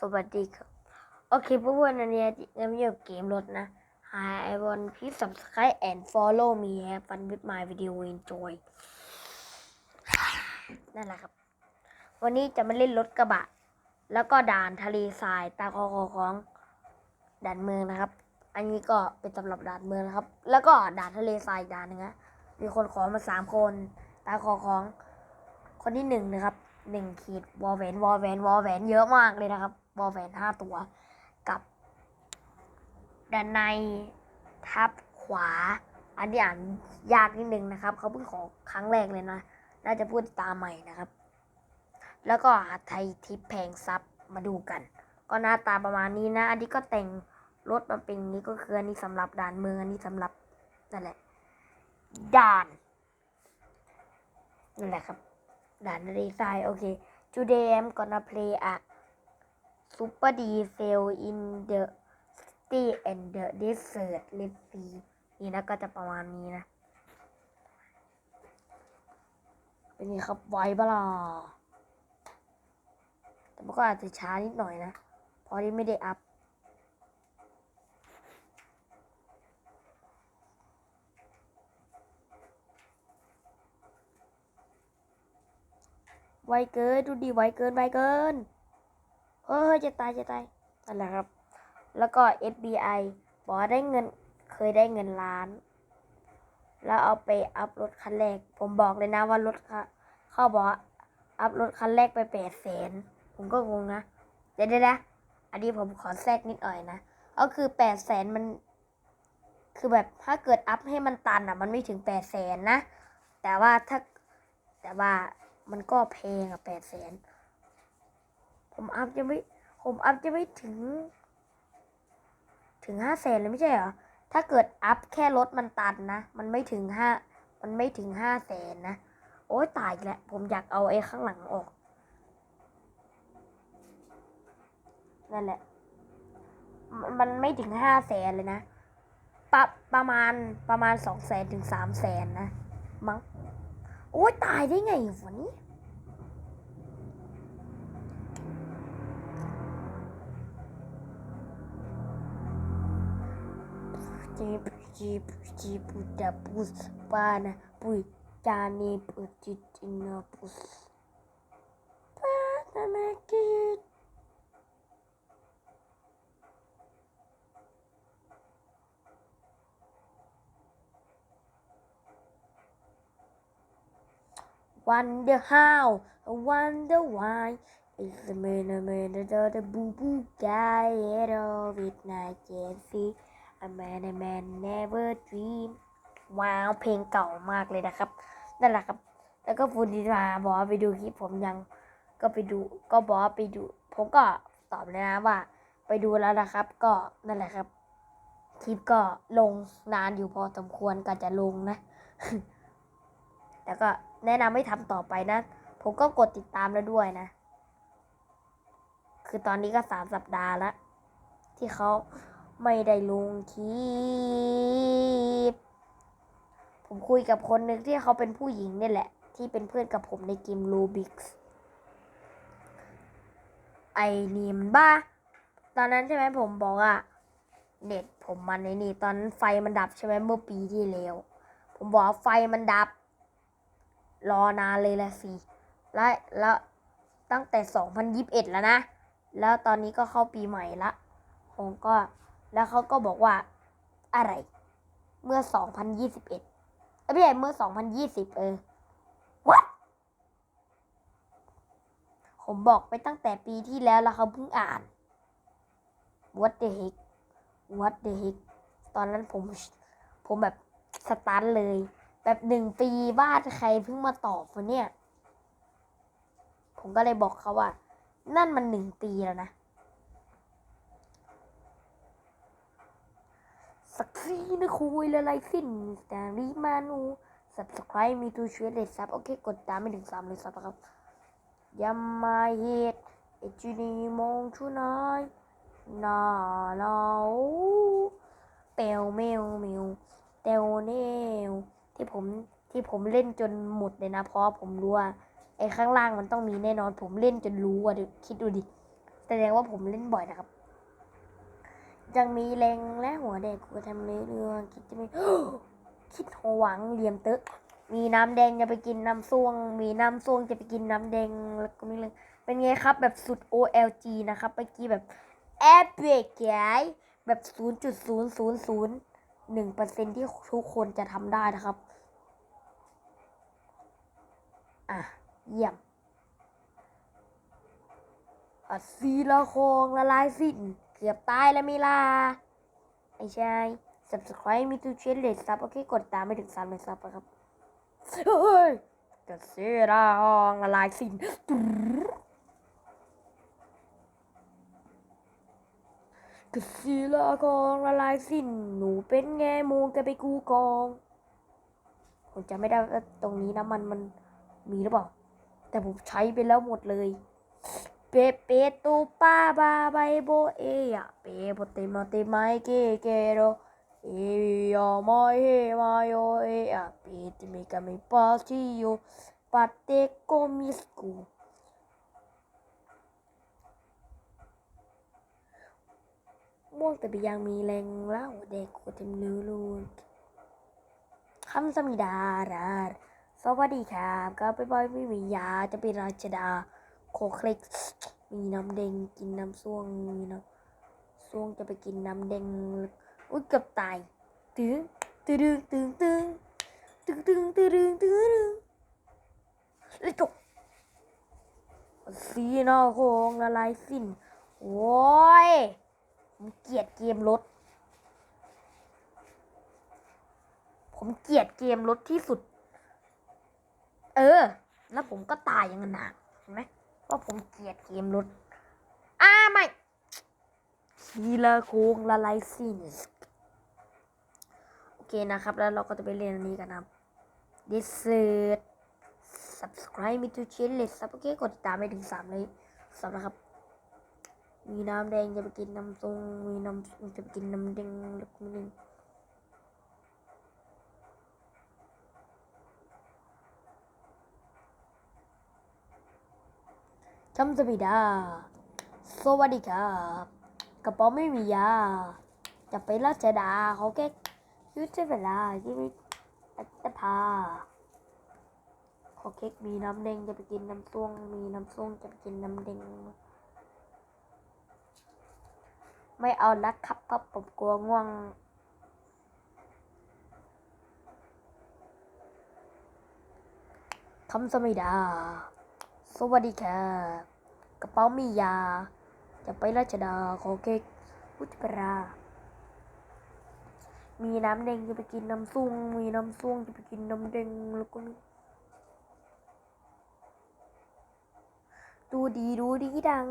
สวัสดีครับ โอเคเพื่อนๆอันนี้เราอยู่กับเกมรถนะ Hi everyone please subscribe and follow me have fun with my video enjoy นั่นแหละครับ วันนี้จะมาเล่นรถกระบะ แล้วก็ด่านทะเลทรายตาคอคอของด่านเมืองนะครับ อันนี้ก็เป็นสำหรับด่านเมืองนะครับ แล้วก็ด่านทะเลทรายด่านนึงนะมีคนขอมาสามคน ตาคอของคนที่หนึ่งนะครับหนึ่งขีดวอลแวนวอลแวนวอลแวนเยอะมากเลยนะครับ วอลแวนห้าตัว กับด้านในทับขวา อันที่อ่านยากนิดนึงนะครับ เขาเพิ่งขอครั้งแรกเลยนะ น่าจะพูดตามใหม่นะครับ แล้วก็ไทยทิปแพงซับมาดูกัน ก็หน้าตาประมาณนี้นะ อันนี้ก็แต่งรถมาเป็นนี้ก็คืออันนี้สำหรับด่านเมืองอันนี้สำหรับนั่นแหละด่านนั่นแหละครับด่านทะเลทรายโอเค Today I'm gonna play a super diesel in the city and the desert let's see นี่นะก็จะประมาณนี้นะ เป็นไงครับไวปะล่ะแต่มันก็อาจจะช้านิดหน่อยนะ เพราะที่ไม่ได้อัพไวเกิน ดูดิไวเกิน ไวเกิน เฮ้ยจะตายจะตายนั่นแหละครับ แล้วก็ SBI บอกได้เงินเคยได้เงินล้าน แล้วเอาไปอัพรถคันแรก ผมบอกเลยนะว่ารถค่ะเขาบอกอัพรถคันแรกไปแปดแสนผมก็งงนะ เดี๋ยวนะอันนี้ผมขอแทรกนิดหน่อยนะ ก็คือแปดแสนมัน คือแบบถ้าเกิดอัพให้มันตันอะ มันไม่ถึงแปดแสนนะ แต่ว่าถ้าแต่ว่ามันก็แพงอะแปดแสน ผมอัพจะไม่ผมอัพจะไม่ถึง ถึงห้าแสนเลยไม่ใช่เหรอ ถ้าเกิดอัพแค่รถมันตันนะ มันไม่ถึงห้ามันไม่ถึงห้าแสนนะ โอ้ยตายแล้ว ผมอยากเอาไอ้ข้างหลังออก นั่นแหละ มันไม่ถึงห้าแสนเลยนะปะประมาณประมาณสองแสนถึงสามแสนนะ มั้ง โอ้ยตายได้ไงวะนี่ นาเมกิดวันเดอร์ how wonder why is the man a man the the boo boo guy at all with night can see a man a man never dream ว้าวเพลงเก่ามากเลยนะครับนั่นแหละครับ แล้วก็ฟูดิมาบอกไปดูคลิปผมยังก็ไปดูก็บอกไปดู ผมก็ตอบเลยนะว่า ไปดูแล้วนะครับ ก็นั่นแหละครับ คลิปก็ลงนานอยู่พอสมควรก็จะลงนะ แล้วก็แนะนำให้ทำต่อไปนะ ผมก็กดติดตามแล้วด้วยนะ คือตอนนี้ก็สามสัปดาห์แล้วที่เขา ไม่ได้ลงคลิป ผมคุยกับคนหนึ่งที่เขาเป็นผู้หญิงเนี่ยแหละ ที่เป็นเพื่อนกับผมในเกม Rubix ไอ้นี่มันบ้า ตอนนั้นใช่ไหมผมบอกว่า เน็ตผมมันในนี่ ตอนนั้นไฟมันดับใช่ไหมเมื่อปีที่แล้ว ผมบอกว่าไฟมันดับ รอนานเลยละสิและแล้วตั้งแต่ 2021 แล้วนะ แล้วตอนนี้ก็เข้าปีใหม่ละ ผมก็ แล้วเขาก็บอกว่าอะไร เมื่อ 2021เอ้ยไม่ใช่เมื่อ 2020 เออ what ผมบอกไปตั้งแต่ปีที่แล้วแล้วเขาเพิ่งอ่าน what the heck what the heck ตอนนั้นผมผมแบบสตันเลย แบบหนึ่งปีบ้านใครเพิ่งมาตอบวะเนี่ย ผมก็เลยบอกเขาว่า นั่นมันหนึ่งปีแล้วนะ สักทีนะคุยละลายสิ้นแต่รีมานู subscribe มีตูช่วยเลยซับโอเค กดตามไม่ถึงสามเลยซับนะครับยามาเฮดเอจูนีมองชูนายนาลาวเปลวเมวเมวเตวเนวที่ผมที่ผมเล่นจนหมดเลยนะ เพราะผมรู้ว่าไอ้ข้างล่างมันต้องมีแน่นอน ผมเล่นจนรู้อะเดี๋ยคิดดูดิ แสดงว่าผมเล่นบ่อยนะครับ ยังมีแรงและหัวแดงกูทำเนื้อเรื่องคิดจะมีคิดหวังเหลี่ยมตึก มีน้ำแดงจะไปกินน้ำส้วง มีน้ำส้วงจะไปกินน้ำแดงแล้วก็มีเรื่องเป็นไงครับแบบสุด OLG นะครับเมื่อกี้แบบแอปเปิกยายแบบ 0.0001%ที่ทุกคนจะทำได้นะครับ อะ เยี่ยมอะซีละคองละลายสิ้น เกือบตายแล้วมีลาไอ้ชาย subscribe มีตูเชนเลยซับโอเคกดตามไม่ถึงสามเลยซับนะครับเฮ้ยกระซีละองละลายสิ้นกระซีละองละลายสิ้นหนูเป็นไงโมงแกไปกูกองผมจะไม่ได้ตรงนี้นะมันมันมีหรือเปล่า แต่ผมใช้ไปแล้วหมดเลย เปเปตูป้าบาไบโบเอะเปโปเตมาเตไมเกเกโรเอยอมอยเฮมาโยเอะเปเตมิกามิปาชิโยปาเตโกมิสกูม่วงแต่ไปยังมีแรงแล้วเด็กกูเต็มเนื้อลูนคำสมิดาราสวัสดีครับก็ไปบอยไม่มียาจะเป็นราชดาโคคลิก มีน้ำแดงกินน้ำส้วงมีน้ำส้วงจะไปกินน้ำแดงอุ้ยเกือบตายตึงตึงตึงตึงตึงตึงตึงตึงตึงตึงเลยจบสีน้าโคงละลายสิ้นโอ้ยผมเกลียดเกมรถ ผมเกลียดเกมรถที่สุด เออ แล้วผมก็ตายอย่างนั้นนะเห็นไหม ว่าผมเกลียดเกมรถอ้าไม่ทีละโค้งละลายซินโอเคนะครับ แล้วเราก็จะไปเรียนอันนี้กันนะครับ this is subscribe me to channel ซับโอเคกดติดตามไปถึงสามเลยสับนะครับ มีน้ำแดงจะไปกินน้ำส้มมีน้ำส้มจะไปกินน้ำแดงแล้วก็มี จำสบิดา สวัสดีครับ กระเป๋าไม่มียา จะไปราชดาเขาแค่ยุทธเวลาที่มิอัตภาขอเค้กมีน้ำแดงจะไปกินน้ำส้วงมีน้ำส้วงจะไปกินน้ำแดงไม่เอาละครับเพราะผมกลัวง่วงคำสมิดา สวัสดีค่ะ กระเป๋ามียา จะไปราชดาขอเค้กพุทธปรา มีน้ำแดงจะไปกินน้ำซุงมีน้ำซุงจะไปกินน้ำแดงแล้วก็มีดูดีดูดีดัง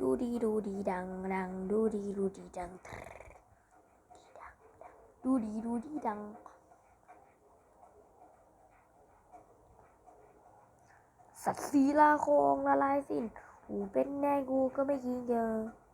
ดูดีดูดีดังดัง ดูดีดูดีดังทรดีดังดังดูดีดูดีดัง สัตว์ศีลาโคงละลายสิ้นหูเป็นแน่กูก็ไม่ยิงเจอะ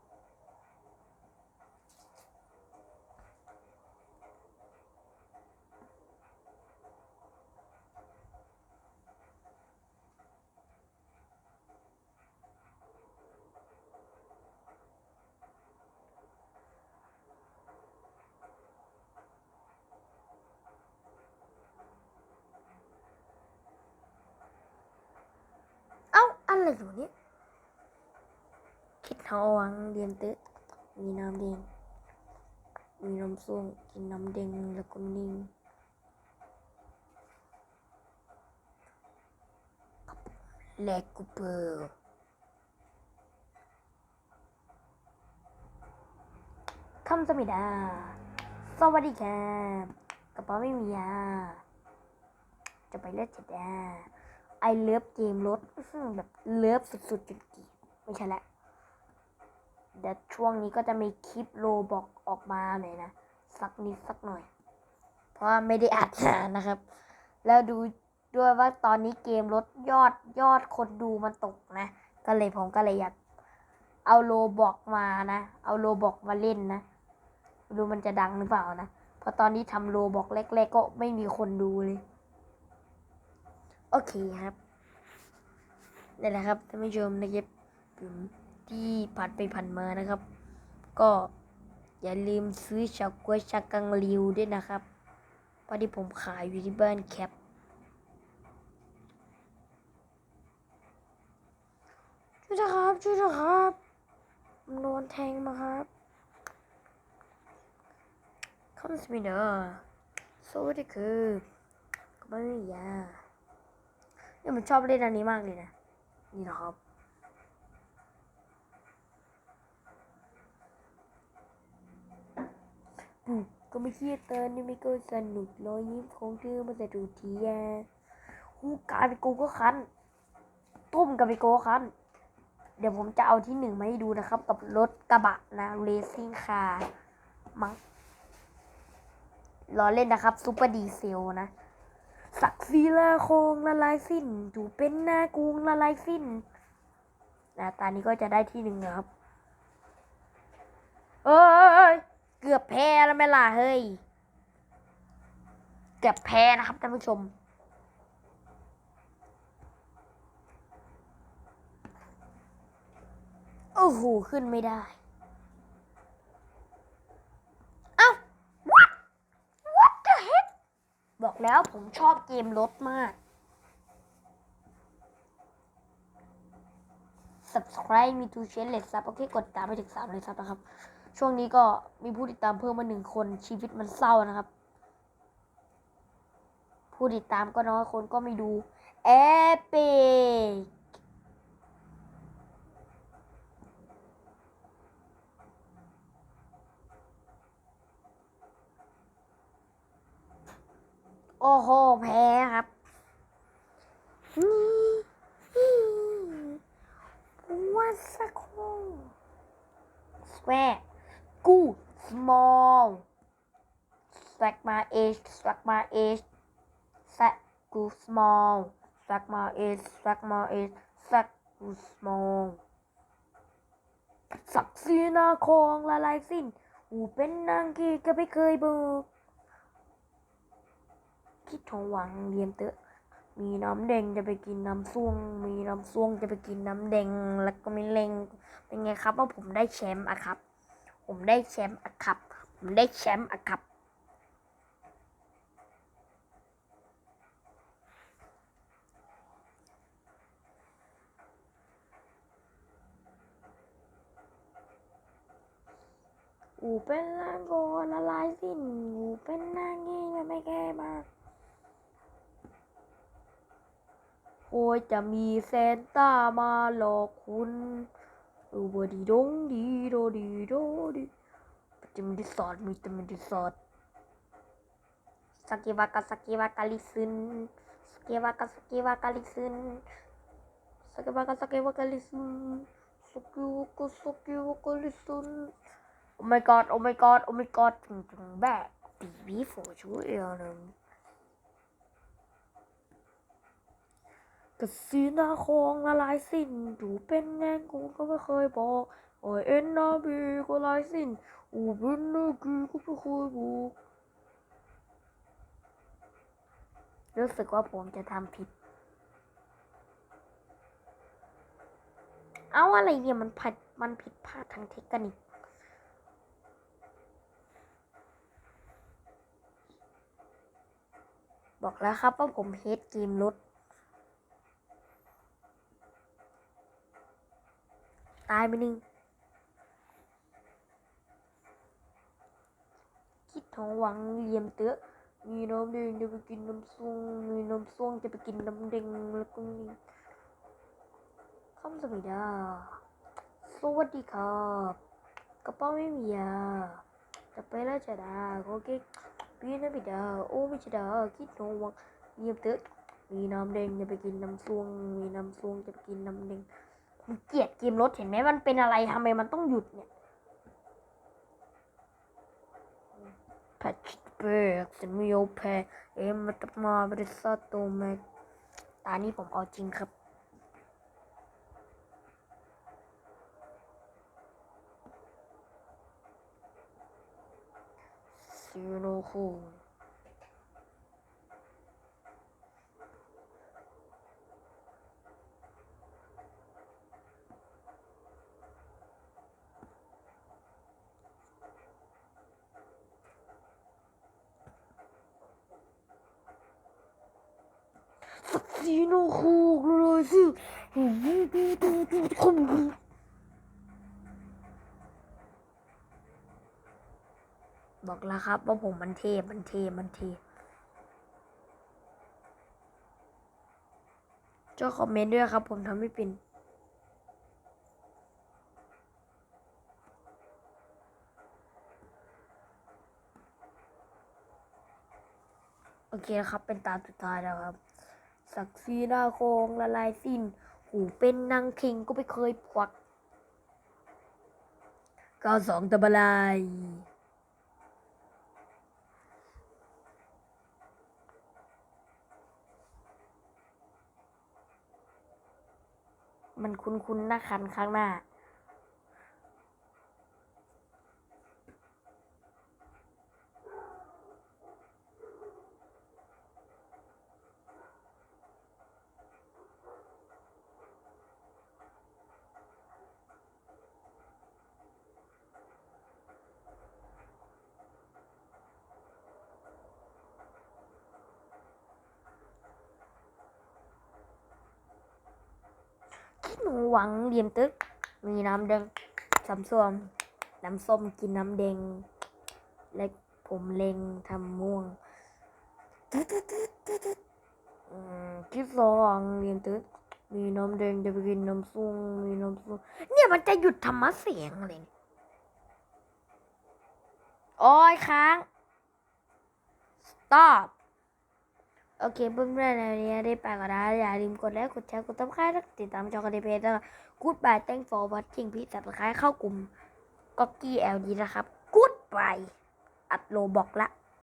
อะไรอยู่เนี่ยคิดเขาวังเรียนตึกมีน้ำแดงมีน้ำส้มกินน้ำแดงแล้วก็นิ่งแลกกูเปอร์คำสมิดา สวัสดีครับกระเป๋าไม่มียาจะไปเล่นจัดา ไอเลิฟเกมรถแบบเลิฟสุดๆจนกรีไม่ใช่ละเดี๋ยวช่วงนี้ก็จะมีคลิปโลบอกออกมาหน่อยนะ สักนิดสักหน่อย เพราะไม่ได้อัดนานนะครับ แล้วดูด้วยว่าตอนนี้เกมรถยอดยอดคนดูมันตกนะ ก็เลยผมก็เลยอยากเอาโลบอกมานะ เอาโลบอกมาเล่นนะ ดูมันจะดังหรือเปล่านะ เพราะตอนนี้ทำโลบอกแรกๆก็ไม่มีคนดูเลย โอเคครับนี่แหละครับท่านผู้ชมนะครับผมที่ผ่านไปผ่านมานะครับ ก็อย่าลืมซื้อชากล้วยชากังริวด้วยนะครับเพราะที่ผมขายอยู่ที่บ้านแคปช่วยด้วยครับช่วยด้วยครับผมโดนแทงมาครับคำสมิเดอร์สวัสดีคือก็ไม่มียา เนี่ยผมชอบเล่นอันนี้มากเลยนะ นี่นะครับอืมก็ไม่เครียดเตือนนี่ไม่ก็สนุกรอยยิ้มของเธอมาแต่ดูทีแย่หูกายเป็นกูก็คัน ตุ้มกับไปโกคัน เดี๋ยวผมจะเอาที่หนึ่งมาให้ดูนะครับ กับรถกระบะนะเรซิ่งคาร์มั้งล้อเล่นนะครับซูเปอร์ดีเซลนะ สักซีลาโคงละลายสิ้นอยู่เป็นหน้ากรุงละลายสิ้นนะตอนนี้ก็จะได้ที่หนึ่งนะครับ เอ้ย เกือบแพ้แล้วไหม่ล่ะเฮ้ย เกือบแพ้นะครับท่านผู้ชม โอ้โห ขึ้นไม่ได้ เอ้า what what the heck บอก แล้วผมชอบเกมรถมาก subscribe มีทูเชนเลสซับโอเคกดตามไปถึงสามเลยซับนะครับ ช่วงนี้ก็มีผู้ติดตามเพิ่มมาหนึ่งคนชีวิตมันเศร้านะครับ ผู้ติดตามก็น้อยคนก็ไม่ดูเอปิก โอ้โห แพ้ครับนี่วัสโกคสแควร์กู้ small สแตกมาเอชสแตกมาเอชสแตกกู small สแตกมาเอชสแตกมาเอชสแตกกูสมอลศักดิ์ศรีนาคองละลายสิ้นอูเป็นนางกีก็ไม่เคยเบิก คิดทองหวังเรียมเตอะ มีน้ำแดงจะไปกินน้ำส้วง มีน้ำส้วงจะไปกินน้ำแดง แล้วก็มีเลงเป็นไงครับว่าผมได้แชมป์อะครับ ผมได้แชมป์อะครับ ผมได้แชมป์อะครับอูเป็นนางโกละลายสิ้นอูเป็นนางงี้จะไม่แก้มาก โอ้ยจะมีเซนต้ามาหลอกคุณดูบดีดงดีโดดีโดดีจะมีรีสอร์ทมีจะมีรีสอร์ทสกิวากาสกิวากาลิซึนสกิวากาสกิวากาลิซึนสกิวากาสกิวากาลิซึนสกิวากาสกิวากาลิซึน Oh my god Oh my god Oh my god ถึงถึงแบบตีบีโฟช่วยอะไร กสีหน้าคองละลายสิ้นอยู่เป็นแงงกูก็ไม่เคยบอกโอ้ยเอ็นนาบีก็ลายสิ้นอูเป็นนากีก็ไม่เคยบอกรู้สึกว่าผมจะทำผิด เอาอะไรเนี่ยมันผัดมันผิดพลาดทางเทคนิคบอกแล้วครับว่าผมเฮดเกมรถ ตายไปหนึ่งคิดทองหวังเหลี่ยมเตอะมีน้ำแดงจะไปกินน้ำส้วงมีน้ำส้วงจะไปกินน้ำแดงแล้วก็มีคำสมิดาสวัสดีครับกระเป๋าไม่มียาจะไปแล้วจะดาโอเคปีนะบิดาโอ้ไม่ใช่ดาคิดทองหวังเหลี่ยมเตอะมีน้ำแดงจะไปกินน้ำส้วงมีน้ำส้วงจะไปกินน้ำแดง เกลียดเกมรถเห็นไหมมันเป็นอะไรทำไมมันต้องหยุดเนี่ยแพชเบิร์กเซมิโอแพเอ็มมาตมาบริษัทโตแมกตานี้ผมเอาจริงครับซีโนคู สีโนคูกเลยสิบอกแล้วครับว่าผมมันเทมันเทมันเทเจ้าคอมเมนต์ด้วยครับ ผมทำไม่เป็นโอเคครับเป็นตามสุดท้ายแล้วครับ ศักดิ์ศรีหน้าโคงละลายสิ้น หูเป็นนางคิงก็ไม่เคยควักก้าสองตะบลายมันคุ้นๆหน้าคันข้างหน้า ที่ หวังเหลี่ยมตึก มีน้ำแดงสำส้มน้ำส้มกินน้ำแดง และผมเล็งทำม่วงอืมคิดสองเหลี่ยมตึก มีน้ำแดงจะไปกินน้ำส้มมีน้ำส้มเนี่ยมันจะหยุดธรรมะเสียงเนี่ยโอ้ยค้าง stop โอเคเพื่อนๆในวันนี้ได้ไปก็ได้อย่าลืมกดไลค์กดแชร์กดติดตามติดตามจอกันในเพจด้วกูดบาย thanks for watching พี่สับสไครเข้ากลุ่มก็กี้ LD นะครับกูดบายอัดโลบอกละ